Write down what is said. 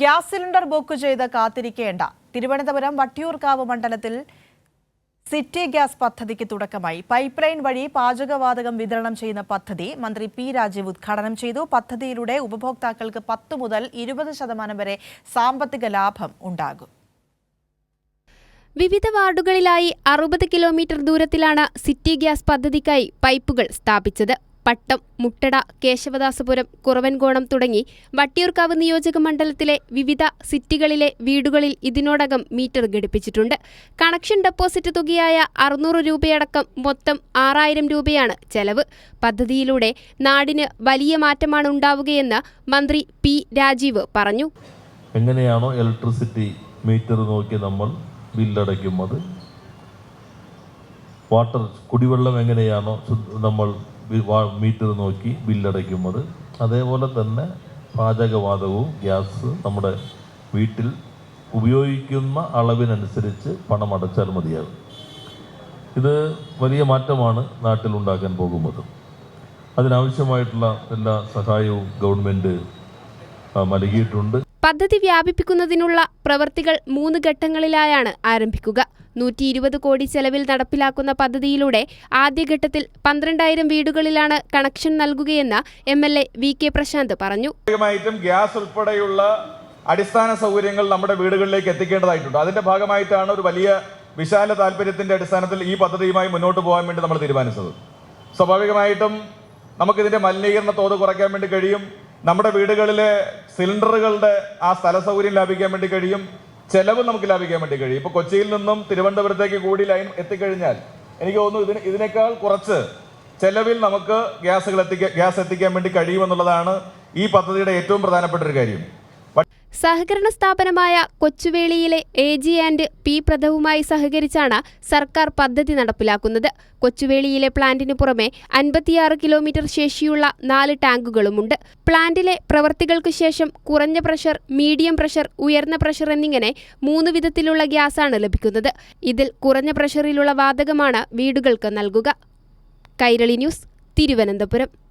Gas cylinder book ചെയ്ത് കാത്തിരിക്കേണ്ട. തിരുവനന്തപുരം വട്ടിയൂർക്കാവ് മണ്ഡലത്തിൽ city gas പദ്ധതിക്ക് തുടക്കമായി. പൈപ്പ് ലൈൻ വഴി പാചകവാതകം വിതരണം ചെയ്യുന്ന പദ്ധതി മന്ത്രി പി രാജീവ് ഉദ്ഘാടനം ചെയ്തു. പദ്ധതിയിലൂടെ ഉപഭോക്താക്കൾക്ക് പത്ത് മുതൽ ഇരുപത് ശതമാനം വരെ സാമ്പത്തിക ലാഭം ഉണ്ടാകും. വിവിധ വാർഡുകളിലായി അറുപത് കിലോമീറ്റർ ദൂരത്തിലാണ് സിറ്റി ഗ്യാസ് പദ്ധതിക്കായി പൈപ്പുകൾ സ്ഥാപിച്ചത്. പട്ടം മുട്ടട കേശവദാസപുരം കുറവൻകോണം തുടങ്ങി വട്ടിയൂർക്കാവ് നിയോജക മണ്ഡലത്തിലെ വിവിധ സിറ്റികളിലെ വീടുകളിൽ ഇതിനോടകം മീറ്റർ ഘടിപ്പിച്ചിട്ടുണ്ട്. കണക്ഷൻ ഡെപ്പോസിറ്റ് തുകയായ അറുന്നൂറ് രൂപയടക്കം മൊത്തം ആറായിരം രൂപയാണ് ചെലവ്. പദ്ധതിയിലൂടെ നാടിന് വലിയ മാറ്റമാണ് ഉണ്ടാവുകയെന്ന് മന്ത്രി പി രാജീവ് പറഞ്ഞു. എങ്ങനെയാണോ ഇലക്ട്രിസിറ്റി മീറ്റർ നോക്കി നമ്മൾ ബില്ലടയ്ക്കുന്നത്? വാട്ടർ കുടിവെള്ളം എങ്ങനെയാണോ നമ്മൾ മീറ്റർ നോക്കി ബില്ലടയ്ക്കുന്നത്. അതേപോലെ തന്നെ പാചകവാതകവും ഗ്യാസ് നമ്മുടെ വീട്ടിൽ ഉപയോഗിക്കുന്ന അളവിനനുസരിച്ച് പണം അടച്ചാൽ മതിയാകും. ഇത് വലിയ മാറ്റമാണ് നാട്ടിൽ ഉണ്ടാക്കാൻ പോകുന്നത്. അതിനാവശ്യമായിട്ടുള്ള എല്ലാ സഹായവും ഗവൺമെന്റ് നൽകിയിട്ടുണ്ട്. പദ്ധതി വ്യാപിപ്പിക്കുന്നതിനുള്ള പ്രവൃത്തികൾ മൂന്ന് ഘട്ടങ്ങളിലായാണ് ആരംഭിക്കുക. നൂറ്റി ഇരുപത് കോടി ചെലവിൽ നടപ്പിലാക്കുന്ന പദ്ധതിയിലൂടെ ആദ്യഘട്ടത്തിൽ പന്ത്രണ്ടായിരം വീടുകളിലാണ് connection നൽകുകയെന്ന് M L A V K Prashanth പറഞ്ഞു. ഗ്യാസ് ഉൾപ്പെടെയുള്ള അടിസ്ഥാന സൗകര്യങ്ങൾ നമ്മുടെ വീടുകളിലേക്ക് എത്തിക്കേണ്ടതായിട്ടുണ്ട്. അതിന്റെ ഭാഗമായിട്ടാണ് ഒരു വലിയ വിശാല താല്പര്യത്തിന്റെ അടിസ്ഥാനത്തിൽ ഈ പദ്ധതിയുമായി മുന്നോട്ട് പോകാൻ വേണ്ടി നമ്മൾ തീരുമാനിച്ചത്. സ്വാഭാവികമായിട്ടും നമുക്കിതിന്റെ മലിനീകരണ തോത് കുറയ്ക്കാൻ വേണ്ടി കഴിയും. നമ്മുടെ വീടുകളിലെ സിലിണ്ടറുകളുടെ ആ സ്ഥല സൗകര്യം ലാഭിക്കാൻ വേണ്ടി കഴിയും ചെലവ് നമുക്ക് ലാഭിക്കാൻ വേണ്ടി കഴിയും. ഇപ്പൊ കൊച്ചിയിൽ നിന്നും തിരുവനന്തപുരത്തേക്ക് കൂടി ലൈൻ എത്തിക്കഴിഞ്ഞാൽ എനിക്ക് തോന്നുന്നു ഇതിന് ഇതിനേക്കാൾ കുറച്ച് ചെലവിൽ നമുക്ക് ഗ്യാസുകൾ എത്തിക്കാൻ ഗ്യാസ് എത്തിക്കാൻ വേണ്ടി കഴിയുമെന്നുള്ളതാണ് ഈ പദ്ധതിയുടെ ഏറ്റവും പ്രധാനപ്പെട്ട ഒരു കാര്യം. സഹകരണ സ്ഥാപനമായ കൊച്ചുവേളിയിലെ എ ജി ആൻഡ് പി പ്രഥവുമായി സഹകരിച്ചാണ് സർക്കാർ പദ്ധതി നടപ്പിലാക്കുന്നത്. കൊച്ചുവേളിയിലെ പ്ലാന്റിന് പുറമെ അൻപത്തിയാറ് കിലോമീറ്റർ ശേഷിയുള്ള നാല് ടാങ്കുകളുമുണ്ട്. പ്ലാന്റിലെ പ്രവർത്തികൾക്ക് ശേഷം കുറഞ്ഞ പ്രഷർ മീഡിയം പ്രഷർ ഉയർന്ന പ്രഷർ എന്നിങ്ങനെ മൂന്ന് വിധത്തിലുള്ള ഗ്യാസാണ് ലഭിക്കുന്നത്. ഇതിൽ കുറഞ്ഞ പ്രഷറിലുള്ള വാതകമാണ് വീടുകൾക്ക് നൽകുക. കൈരളി ന്യൂസ് തിരുവനന്തപുരം.